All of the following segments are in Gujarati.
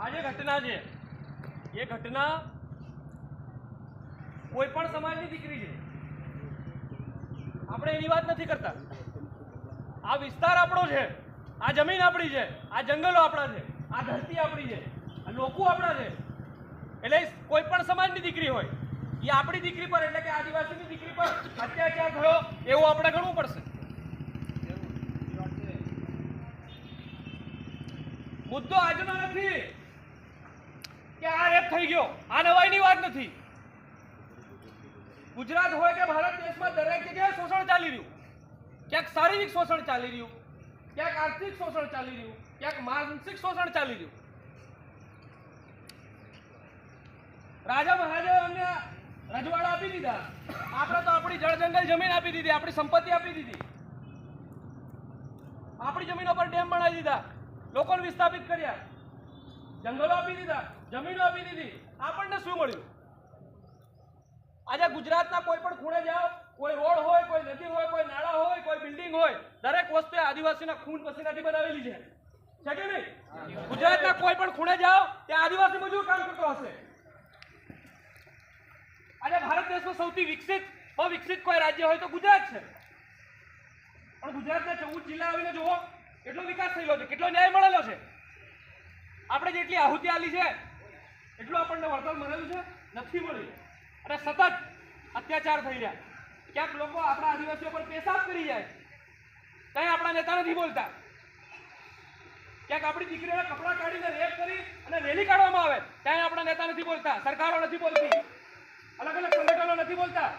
આ જે ઘટના છે, એ ઘટના કોઈ પણ સમાજની દીકરી છે. આપણે એની વાત નથી કરતા. આ વિસ્તાર આપણો છે, આ જમીન આપણી છે, આ જંગલો આપણા છે, આ ધરતી આપણી છે, આ લોકો આપણા છે. એટલે કોઈ પણ સમાજની દીકરી હોય, એ આપણી દીકરી પર, એટલે કે આદિવાસીની દીકરી પર અત્યાચાર થયો, એવું આપણે ગણવું પડશે. મુદ્દો આજનો નથી. આ થઈ ગયો. આ નવાઈની વાત નથી. ગુજરાત હોય કે ભારત દેશમાં દરેક જગ્યાએ શોષણ ચાલી રહ્યું. ક્યાંક શારીરિક શોષણ ચાલી રહ્યું, ક્યાંક આર્થિક શોષણ ચાલી રહ્યું, ક્યાંક માનસિક શોષણ ચાલી રહ્યું. રાજા મહારાજાએ અમને રજવાડા આપી દીધા. આપણે તો આપણી જળ જંગલ જમીન આપી દીધી, આપણી સંપત્તિ આપી દીધી. આપણી જમીનો પર ડેમ બનાવી દીધા. લોકોને વિસ્થાપિત કર્યા. જંગલો આપી દીધા, જમીનો આપી દીધી. આપણને શું મળ્યું? આજે ગુજરાતના કોઈ પણ ખૂણે જાઓ, કોઈ રોડ હોય, કોઈ નદી હોય, કોઈ નાળા હોય, કોઈ બિલ્ડિંગ હોય, દરેક વસ્તુ આદિવાસીના ખૂન પસીનાથી બનાવેલી છે. છે કે નહીં? ગુજરાતના કોઈ પણ ખૂણે જાઓ, ત્યાં આદિવાસી મજૂર કામ કરતો હશે. આજે ભારત દેશમાં સૌથી વિકસિત, અવિકસિત કોઈ રાજ્ય હોય તો ગુજરાત છે. પણ ગુજરાતના ચૌદ જિલ્લા આવીને જુઓ, કેટલો વિકાસ થયેલો છે, કેટલો ન્યાય મળેલો છે. આપણે જેટલી આહુતિ આલી છે, એટલું આપણને વળતર મળેલું છે, નથી મળ્યું. અને સતત અત્યાચાર થઈ રહ્યા. ક્યાંક લોકો આપણા આદિવાસીઓ પર પેશાબ કરી જાય. ત્યાં આપણા નેતા નથી બોલતા. ક્યાંક આપણી દીકરીઓના કપડાં કાઢીને રેપ કરી અને રેલી કાઢવામાં આવે, ત્યાં આપણા નેતા નથી બોલતા. સરકારો નથી બોલતી. અલગ અલગ સંગઠનો નથી બોલતા.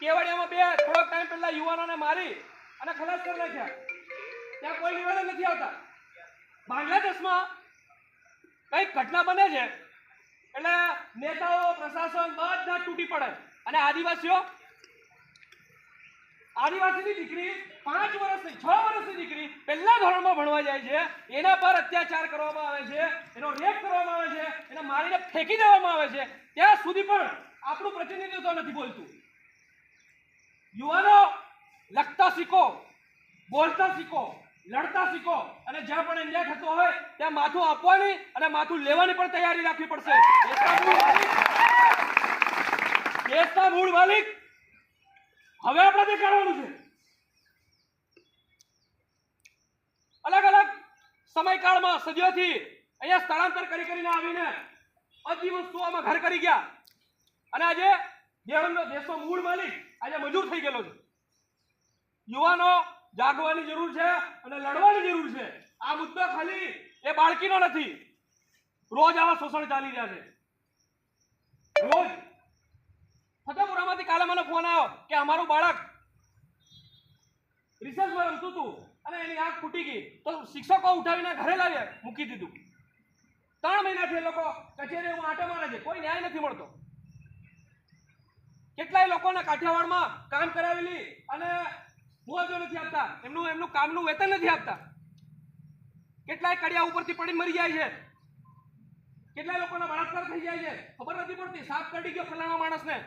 કેવડિયામાં બે થોડોક ટાઈમ પહેલા યુવાનોને મારી અને ખલાસ કરી નાખ્યા. ત્યાં કોઈ નિવેદન નથી આવતા. બાંગ્લાદેશમાં કંઈક ઘટના બને છે? એટલે નેતાઓ, પ્રશાસન બધા તૂટી પડે. અને આદિવાસીઓ? આદિવાસીની દીકરી પાંચ વર્ષની છ વર્ષની દીકરી પહેલા ધોરણમાં ભણવા જાય છે. એના પર અત્યાચાર કરવામાં આવે છે, એનો રેપ કરવામાં આવે છે, એને મારીને ફેંકી દેવામાં આવે છે. ત્યાં સુધી પણ આપણું પ્રતિનિધિત્વ નથી બોલતું. યુવાનો લખતા શીખો, બોલતા શીખો. લડતા શીખો. અને જ્યાં પણ અન્યાય થતો હોય, ત્યાં માથું આપવાની અને માથું લેવાની પણ તૈયારી રાખવી પડશે. દેશના મૂળ માલિક. હવે આપણે દેખાડવાનું છે. અલગ અલગ સમયકાળમાં સદીઓથી અહીંયા સ્થળાંતર કરી કરીને આવીને અતિ વસ્તુઓમાં ઘર કરી ગયા. અને આજે દેશનો મૂળ માલિક આજે મજૂર થઈ ગયેલો છે. યુવાનો જાગવાની જરૂર છે અને લડવાની જરૂર છે. આ મુદ્દો ખાલી એ બાળકીનો નથી. રોજ આવા શોષણ ચાલી રહ્યા છે. રોજ. ફતેપુરામાંથી કાલે મને ફોન આવ્યો કે અમારું બાળક રિસર્ચમાં રમતું હતું અને એની આંખ ફૂટી ગઈ. તો શિક્ષકો ઉઠાવીને ઘરે લાવ્યા, મૂકી દીધું. ત્રણ મહિનાથી એ લોકો હું આટો મારે છે. કોઈ ન્યાય નથી મળતો. કેટલાય લોકોને કાઠિયાવાડમાં કામ કરાવેલી અને મુઆવજો નથી આપતા. એમનું એમનું કામનું વેતન નથી આપતા. કેટલાય કડિયા ઉપરથી પડીને મરી જાય છે. કેટલાય લોકોના બળાત્કાર થઈ જાય છે. ખબર નથી પડતી. સાપ કડી ગયો ફલાણા માણસને.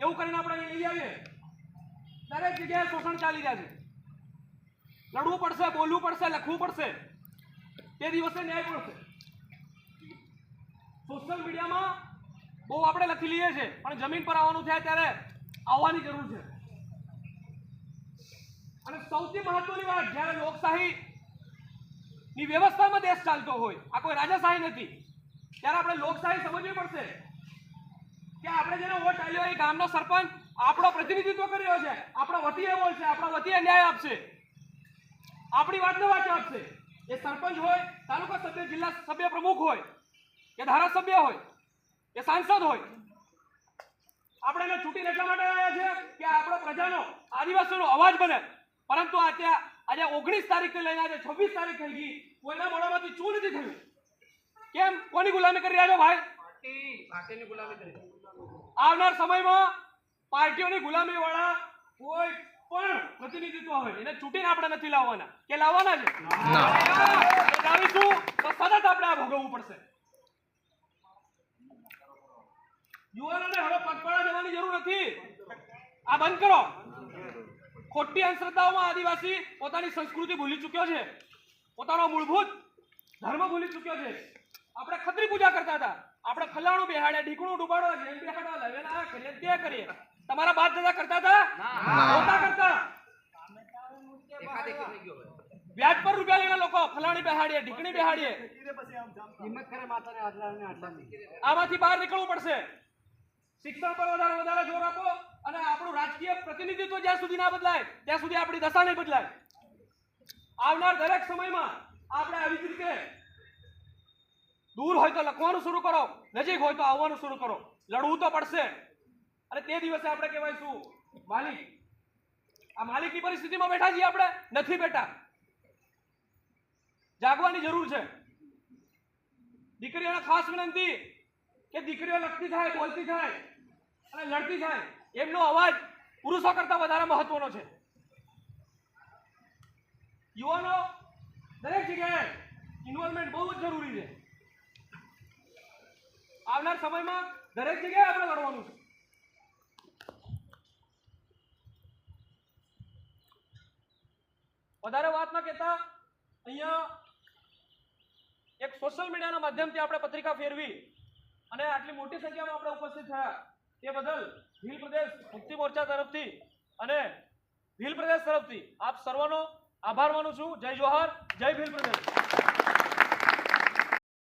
એવું કરીને આપણે લઈ આવીએ. દરેક જગ્યાએ શોષણ ચાલી રહ્યા છે. લડવું પડશે, બોલવું પડશે, લખવું પડશે. તે દિવસે ન્યાય મળશે. સોશિયલ મીડિયામાં બહુ આપણે લખી લઈએ છીએ. પણ જમીન પર આવવાનું થાય ત્યારે આવવાની જરૂર છે. અને સૌથી મહત્વની વાત, જ્યારે લોકશાહી ની વ્યવસ્થામાં દેશ ચાલતો હોય, આ કોઈ રાજાશાહી નથી, ત્યારે આપણે લોકશાહી સમજવી પડશે કે આપણે જેને વોટ આલ્યો એ ગામનો સરપંચ આપણો પ્રતિનિધિત્વ કરી રહ્યો છે, આપણો વતીએ બોલશે આપણા વતીએ ન્યાય આપશે, આપણી વાતને વાંચો આપશે. એ સરપંચ હોય, તાલુકા સભ્ય, જિલ્લા સભ્ય પ્રમુખ હોય, કે ધારાસભ્ય હોય, કે સાંસદ હોય, આપણે એને ચૂંટીને એટલા માટે આવ્યા છે કે આપણો પ્રજાનો આદિવાસીનો અવાજ બને. પરંતુ અત્યારે આજે ઓગણીસ તારીખથી લઈને આજે છવ્વીસ તારીખ થઈ ગઈ કોઈના મોઢામાંથી ચૂ નથી થયું. કેમ? કોની ગુલામી કરી રહ્યા છો ભાઈ? આવનાર સમયમાં પાર્ટીઓની ગુલામી વાળા કોઈ પણ પ્રતિનિધિત્વ હોય એને ચૂંટીને આપણે નથી લાવવાના. કે લાવવાના છે? લાવીશું તો સતત આપણે આ ભોગવવું પડશે. યુવાનોને હવે પગપાળા જવાની જરૂર નથી. આ બંધ કરો. ખોટી અંધશ્રદ્ધાઓમાં આદિવાસી પોતાની સંસ્કૃતિ ભૂલી ચૂક્યો છે. પોતાનો મૂળભૂત ધર્મ ભૂલી ચૂક્યો છે. આપણે ખત્રી પૂજા કરતા હતા. આપણે ખલાણું બેહાડે ઢીકણું ડૂબાડો જેમ બેહાડો લવેલા કરીએ તે કરીએ. તમારા બાદ દાદા કરતા હતા? પોતા કરતા? વ્યાજ પર રૂપિયા લેવા લોકો. ફલાણી બેહાડીએ ઢીકણી બેહાડીએ. આમાંથી બહાર નીકળવું પડશે. શિક્ષણ પર વધારે વધારે જોર આપો. અને આપણું રાજકીય પ્રતિનિધિત્વ જ્યાં સુધી ના બદલાય, ત્યાં સુધી આપણી દશા નહીં બદલાય. આવનાર દરેક સમયમાં આપણે આવી જ રીતે દૂર હોય તો લખવાનું શરૂ કરો, નજીક હોય તો આવવાનું શરૂ કરો. લડવું તો પડશે. અને તે દિવસે આપણે કહેવાયશું માલિક, આ માલિકની પરિસ્થિતિમાં બેઠા છીએ આપણે, નથી બેઠા. જાગવાની જરૂર છે. દીકરીઓને ખાસ વિનંતી કે દીકરીઓ લખતી થાય, બોલતી થાય અને લડતી થાય. એમનો અવાજ પુરુષો કરતા વધારે મહત્વનો છે. યુવાનો, દરેક જગ્યાએ ઇન્વોલ્વમેન્ટ બહુ જ જરૂરી છે. આવનાર સમયમાં દરેક જગ્યાએ આપણે લડવાનું છે. વધારે વાત ન કહેતા, અહીંયા એક સોશિયલ મીડિયાના માધ્યમથી આપણે પત્રિકા ફેરવી અને આટલી મોટી સંખ્યામાં આપણે ઉપસ્થિત થયા. તે બદલ ભીલ પ્રદેશ મુક્તિ મોરચા તરફથી અને ભીલ પ્રદેશ તરફથી આપ સર્વનો આભાર માનું છું. જય જવાહર જય ભીલ પ્રદેશ.